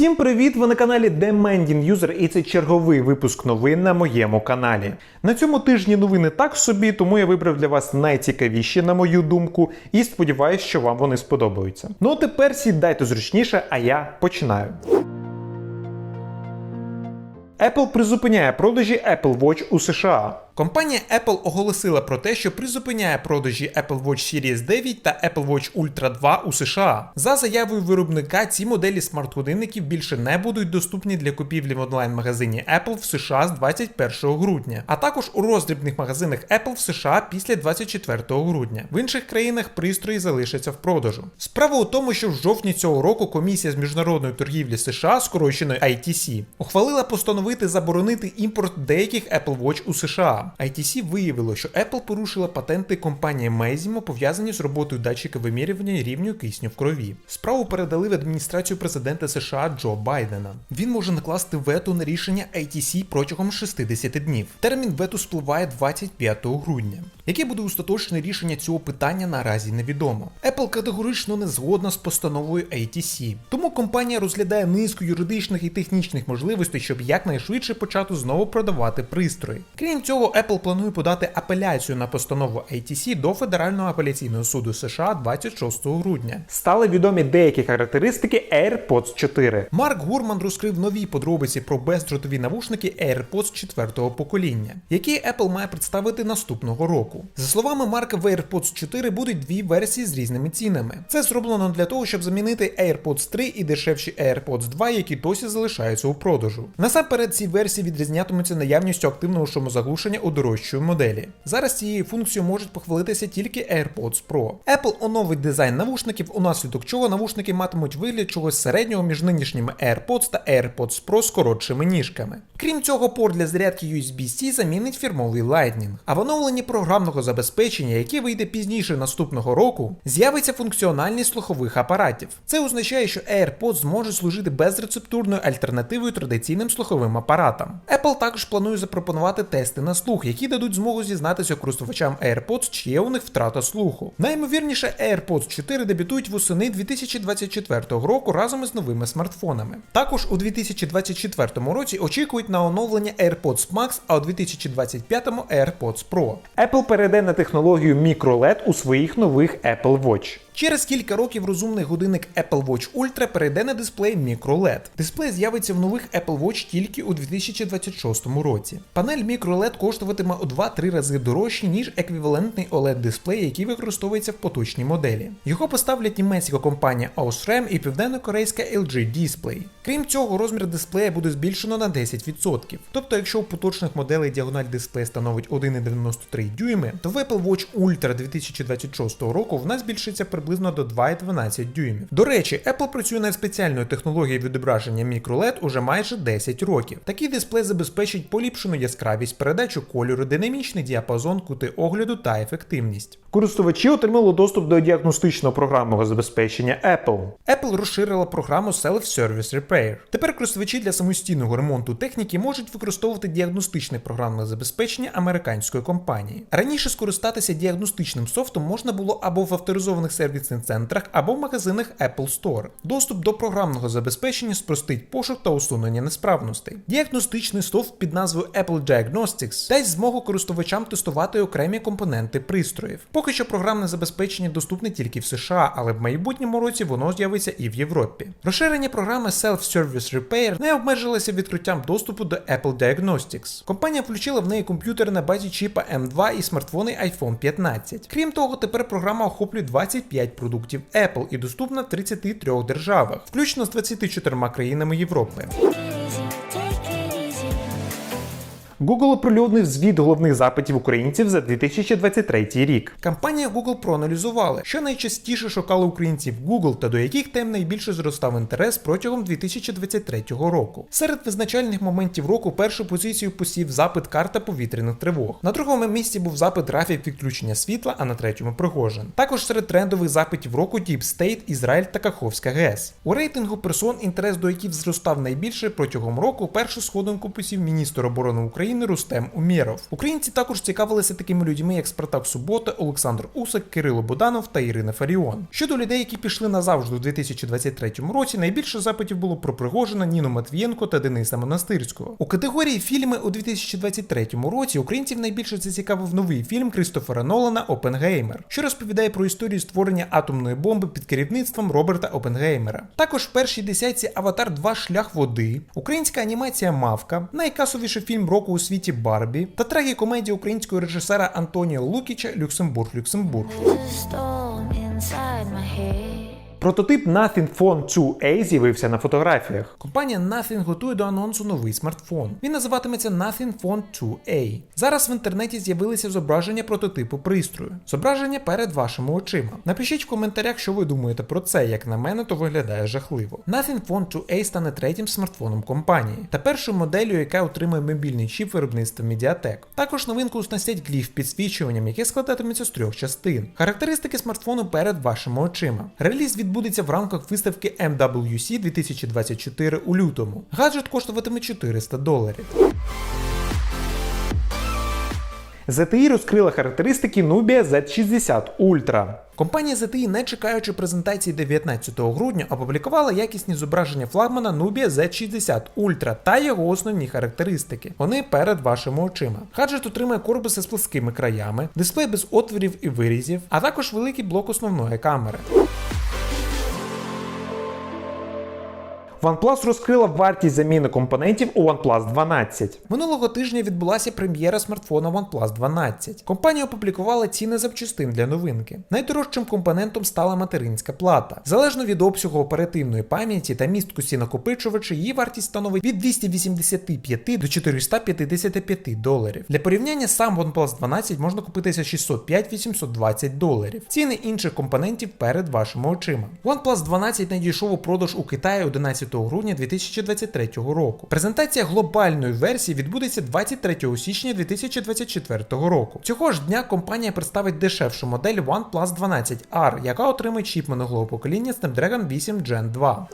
Всім привіт! Ви на каналі Demanding User і це черговий випуск новин на моєму каналі. На цьому тижні новини так собі, тому я вибрав для вас найцікавіші, на мою думку, і сподіваюся, що вам вони сподобаються. Ну а тепер сідайте зручніше, а я починаю. Apple призупиняє продажі Apple Watch у США. Компанія Apple оголосила про те, що призупиняє продажі Apple Watch Series 9 та Apple Watch Ultra 2 у США. За заявою виробника, ці моделі смарт-годинників більше не будуть доступні для купівлі в онлайн-магазині Apple в США з 21 грудня, а також у роздрібних магазинах Apple в США після 24 грудня. В інших країнах пристрої залишаться в продажу. Справа у тому, що в жовтні цього року комісія з міжнародної торгівлі США, скороченою ITC, ухвалила постановити заборонити імпорт деяких Apple Watch у США. ITC виявило, що Apple порушила патенти компанії Mezimo, пов'язані з роботою датчика вимірювання рівню кисню в крові. Справу передали в адміністрацію президента США Джо Байдена. Він може накласти вето на рішення ITC протягом 60 днів. Термін вето спливає 25 грудня. Яке буде остаточне рішення цього питання наразі невідомо. Apple категорично не згодна з постановою ATC, тому компанія розглядає низку юридичних і технічних можливостей, щоб якнайшвидше почати знову продавати пристрої. Крім цього, Apple планує подати апеляцію на постанову ATC до Федерального апеляційного суду США 26 грудня. Стали відомі деякі характеристики AirPods 4. Марк Гурман розкрив нові подробиці про бездротові навушники AirPods 4 покоління, які Apple має представити наступного року. За словами Марка, в AirPods 4 будуть дві версії з різними цінами. Це зроблено для того, щоб замінити AirPods 3 і дешевші AirPods 2, які досі залишаються у продажу. Насамперед, ці версії відрізнятимуться наявністю активного шумозаглушення у дорожчої моделі. Зараз цією функцією можуть похвалитися тільки AirPods Pro. Apple оновить дизайн навушників, унаслідок чого навушники матимуть вигляд чогось середнього між нинішніми AirPods та AirPods Pro з коротшими ніжками. Крім цього, порт для зарядки USB-C замінить фірмовий Lightning. А в оновленні програмного забезпечення, яке вийде пізніше наступного року, з'явиться функціональність слухових апаратів. Це означає, що AirPods зможуть служити безрецептурною альтернативою традиційним слуховим апаратам. Apple також планує запропонувати тести на слух, які дадуть змогу зізнатися користувачам AirPods, чи є у них втрата слуху. Наймовірніше, AirPods 4 дебютують восени 2024 року разом із новими смартфонами. Також у 2024 році очікують на оновлення AirPods Max, а у 2025 AirPods Pro. Apple перейде на технологію MicroLED у своїх нових Apple Watch. Через кілька років розумний годинник Apple Watch Ultra перейде на дисплей MicroLED. Дисплей з'явиться в нових Apple Watch тільки у 2026 році. Панель MicroLED коштуватиме у 2-3 рази дорожче, ніж еквівалентний OLED дисплей, який використовується в поточній моделі. Його поставлять німецька компанія Osram і південно-корейська LG Display. Крім цього, розмір дисплея буде збільшено на 10%. Тобто, якщо у поточних моделей діагональ дисплея становить 1,93 дюйми, то в Apple Watch Ultra 2026 року вона збільшиться приблизно до 2,12 дюймів. До речі, Apple працює над спеціальною технологією відображення MicroLED уже майже 10 років. Такий дисплей забезпечить поліпшену яскравість, передачу кольору, динамічний діапазон, кути огляду та ефективність. Користувачі отримали доступ до діагностичного програмного забезпечення Apple. Apple розширила програму Self-Service Repair. Тепер користувачі для самостійного ремонту техніки можуть використовувати діагностичне програмне забезпечення американської компанії. Раніше скористатися діагностичним софтом можна було або в авторизованих сервісних центрах, або в магазинах Apple Store. Доступ до програмного забезпечення спростить пошук та усунення несправностей. Діагностичний софт під назвою Apple Diagnostics дасть змогу користувачам тестувати окремі компоненти пристроїв. Поки що програмне забезпечення доступне тільки в США, але в майбутньому році воно з'явиться і в Європі. Розширення програми Self-Service Repair не обмежилося відкриттям доступу до Apple Diagnostics. Компанія включила в неї комп'ютер на базі чіпа M2 і смартфони iPhone 15. Крім того, тепер програма охоплює 25 продуктів Apple і доступна в 33 державах, включно з 24 країнами Європи. Google оприлюднив звіт головних запитів українців за 2023 рік. Компанія Google проаналізувала, що найчастіше шукали українців Google та до яких тем найбільше зростав інтерес протягом 2023 року. Серед визначальних моментів року першу позицію посів запит карта повітряних тривог. На другому місці був запит графік відключення світла, а на третьому Пригожин. Також серед трендових запитів року Deep State, Ізраїль та Каховська ГЕС. У рейтингу персон, інтерес до яких зростав найбільше протягом року, першу сходинку посів міністр оборони України. України Рустем Умєров. Українці також цікавилися такими людьми, як Спартак Субота, Олександр Усик, Кирило Буданов та Ірина Фаріон. Щодо людей, які пішли назавжди у 2023 році, найбільше запитів було про Пригожина, Ніну Матвієнко та Дениса Монастирського. У категорії фільми у 2023 році українців найбільше зацікавив новий фільм Крістофера Нолана Опенгеймер, що розповідає про історію створення атомної бомби під керівництвом Роберта Опенгеймера. Також в першій десятці Аватар 2 Шлях води, українська анімація Мавка, найкасовіший фільм року у світі Барбі та трагікомедія українського режисера Антонія Лукіча Люксембург Люксембург. Прототип Nothing Phone 2A з'явився на фотографіях. Компанія Nothing готує до анонсу новий смартфон. Він називатиметься Nothing Phone 2A. Зараз в інтернеті з'явилися зображення прототипу пристрою. Зображення перед вашими очима. Напишіть в коментарях, що ви думаєте про це. Як на мене, то виглядає жахливо. Nothing Phone 2A стане третім смартфоном компанії та першою моделлю, яка отримає мобільний чіп виробництва Mediatek. Також новинку оснастять гліф підсвічуванням, яке складатиметься з трьох частин. Характеристики смартфону перед вашими очима. Реліз відбудеться в рамках виставки MWC 2024 у лютому. Гаджет коштуватиме 400 доларів. ZTE розкрила характеристики Nubia Z60 Ultra. Компанія ZTE, не чекаючи презентації 19 грудня, опублікувала якісні зображення флагмана Nubia Z60 Ultra та його основні характеристики. Вони перед вашими очима. Гаджет отримає корпуси з плоскими краями, дисплей без отворів і вирізів, а також великий блок основної камери. OnePlus розкрила вартість заміни компонентів у OnePlus 12. Минулого тижня відбулася прем'єра смартфона OnePlus 12. Компанія опублікувала ціни запчастин для новинки. Найдорожчим компонентом стала материнська плата. Залежно від обсягу оперативної пам'яті та місткості накопичувача, її вартість становить від 285 до 455 доларів. Для порівняння сам OnePlus 12 можна купити за 605-820 доларів. Ціни інших компонентів перед вашими очима. OnePlus 12 надійшов у продаж у Китаї 11 грудня 2023 року. Презентація глобальної версії відбудеться 23 січня 2024 року. Цього ж дня компанія представить дешевшу модель OnePlus 12R, яка отримає чіп минулого покоління Snapdragon 8 Gen 2.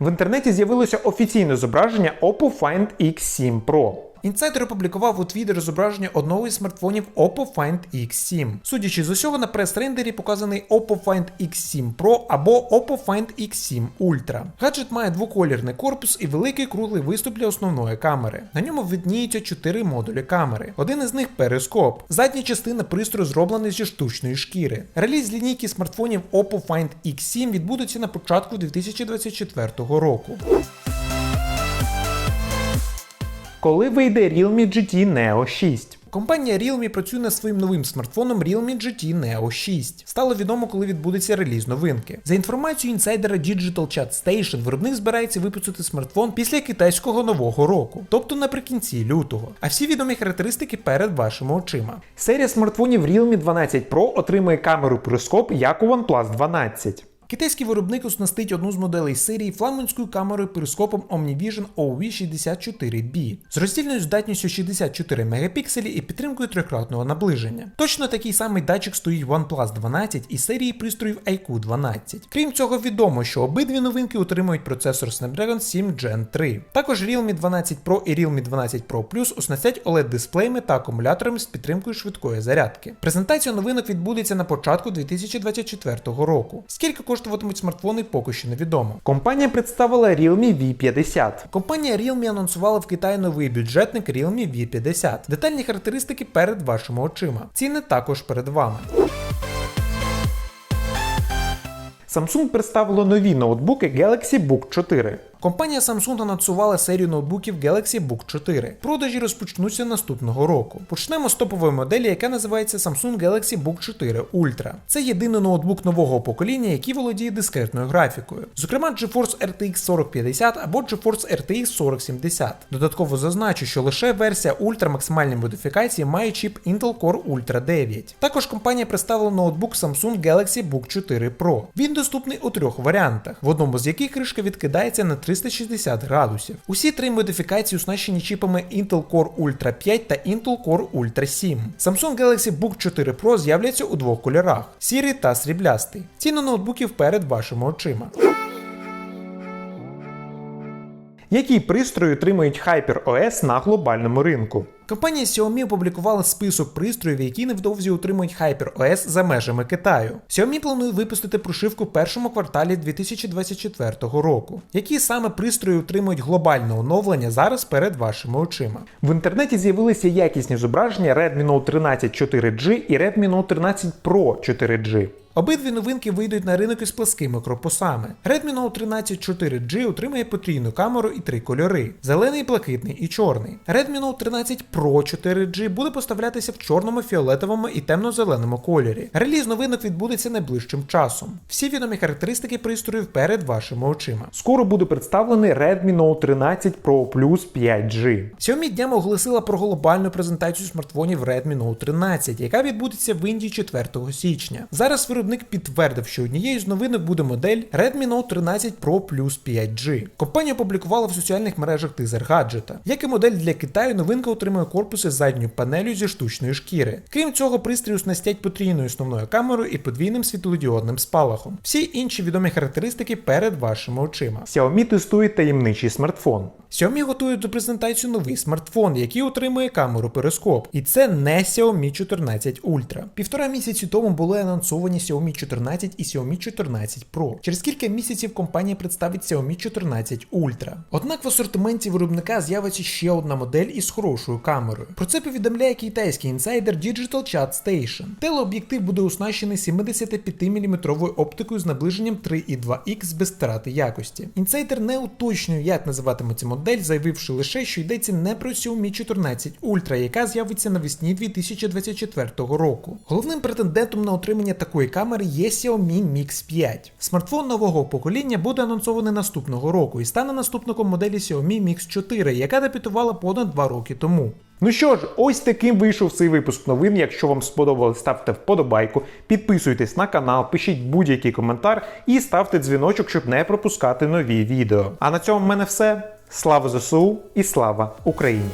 В інтернеті з'явилося офіційне зображення Oppo Find X7 Pro. Інсайдер опублікував у твіттері зображення одного із смартфонів Oppo Find X7. Судячи з усього, на прес-рендері показаний Oppo Find X7 Pro або Oppo Find X7 Ultra. Гаджет має двоколірний корпус і великий круглий виступ для основної камери. На ньому видніються чотири модулі камери. Один із них перископ. Задня частина пристрою зроблена зі штучної шкіри. Реліз лінійки смартфонів Oppo Find X7 відбудеться на початку 2024 року. Коли вийде Realme GT Neo 6? Компанія Realme працює над своїм новим смартфоном Realme GT Neo 6. Стало відомо, коли відбудеться реліз новинки. За інформацією інсайдера Digital Chat Station, виробник збирається випустити смартфон після китайського нового року, тобто наприкінці лютого. А всі відомі характеристики перед вашими очима. Серія смартфонів Realme 12 Pro отримує камеру перископ, як у OnePlus 12. Китайський виробник оснастить одну з моделей серії флагманською камерою перископом OmniVision OV64B з роздільною здатністю 64 мегапікселі і підтримкою трикратного наближення. Точно такий самий датчик стоїть OnePlus 12 і серії пристроїв IQ 12. Крім цього, відомо, що обидві новинки отримують процесор Snapdragon 7 Gen 3. Також Realme 12 Pro і Realme 12 Pro Plus оснастять oled дисплеями та акумуляторами з підтримкою швидкої зарядки. Презентація новинок відбудеться на початку 2024 року. Скільки коштуватимуть смартфони, поки що невідомо. Компанія представила Realme V50. Компанія Realme анонсувала в Китаї новий бюджетник Realme V50. Детальні характеристики перед вашими очима. Ціни також перед вами. Samsung представило нові ноутбуки Galaxy Book 4. Компанія Samsung анонсувала серію ноутбуків Galaxy Book 4. Продажі розпочнуться наступного року. Почнемо з топової моделі, яка називається Samsung Galaxy Book 4 Ultra. Це єдиний ноутбук нового покоління, який володіє дискретною графікою. Зокрема, GeForce RTX 4050 або GeForce RTX 4070. Додатково зазначу, що лише версія Ultra максимальної модифікації має чіп Intel Core Ultra 9. Також компанія представила ноутбук Samsung Galaxy Book 4 Pro. Він доступний у трьох варіантах, в одному з яких кришка відкидається на 360 градусів. Усі три модифікації оснащені чіпами Intel Core Ultra 5 та Intel Core Ultra 7. Samsung Galaxy Book 4 Pro з'являться у двох кольорах сірий та сріблястий. Ціни ноутбуків перед вашими очима. Які пристрої отримують HyperOS на глобальному ринку? Компанія Xiaomi опублікувала список пристроїв, які невдовзі отримують HyperOS за межами Китаю. Xiaomi планує випустити прошивку в першому кварталі 2024 року. Які саме пристрої отримують глобальне оновлення зараз перед вашими очима? В інтернеті з'явилися якісні зображення Redmi Note 13 4G і Redmi Note 13 Pro 4G. Обидві новинки вийдуть на ринок із пласкими корпусами. Redmi Note 13 4G отримає потрійну камеру і три кольори: зелений, блакитний і чорний. Redmi Note 13 Pro 4G буде поставлятися в чорному, фіолетовому і темно-зеленому кольорі. Реліз новинок відбудеться найближчим часом. Всі відомі характеристики пристроїв перед вашими очима. Скоро буде представлений Redmi Note 13 Pro Plus 5G. Xiaomi днями оголосила про глобальну презентацію смартфонів Redmi Note 13, яка відбудеться в Індії 4 січня. Зараз виробник підтвердив, що однією з новинок буде модель Redmi Note 13 Pro Plus 5G. Компанія опублікувала в соціальних мережах тизер гаджета. Як і модель для Китаю, новинка отримує корпус із задньою панелю зі штучної шкіри. Крім цього, пристрій оснастять потрійною основною камерою і подвійним світлодіодним спалахом. Всі інші відомі характеристики перед вашими очима. Xiaomi тестує таємничий смартфон. Xiaomi готує до презентації новий смартфон, який отримує камеру перископ. І це не Xiaomi 14 Ultra. Півтора місяці тому були анонсовані Xiaomi 14 і Xiaomi 14 Pro. Через кілька місяців компанія представить Xiaomi 14 Ultra. Однак в асортименті виробника з'явиться ще одна модель із хорошою камерою. Про це повідомляє китайський інсайдер Digital Chat Station. Телеоб'єктив буде оснащений 75-мм оптикою з наближенням 3,2х без втрати якості. Інсайдер не уточнює, як називатиметься модель, заявивши лише, що йдеться не про Xiaomi 14 Ultra, яка з'явиться навесні 2024 року. Головним претендентом на отримання такої камери є Xiaomi Mix 5. Смартфон нового покоління буде анонсований наступного року і стане наступником моделі Xiaomi Mix 4, яка дебютувала понад 2 роки тому. Ну що ж, ось таким вийшов цей випуск новин. Якщо вам сподобалось, ставте вподобайку, підписуйтесь на канал, пишіть будь-який коментар і ставте дзвіночок, щоб не пропускати нові відео. А на цьому в мене все. Слава ЗСУ і слава Україні!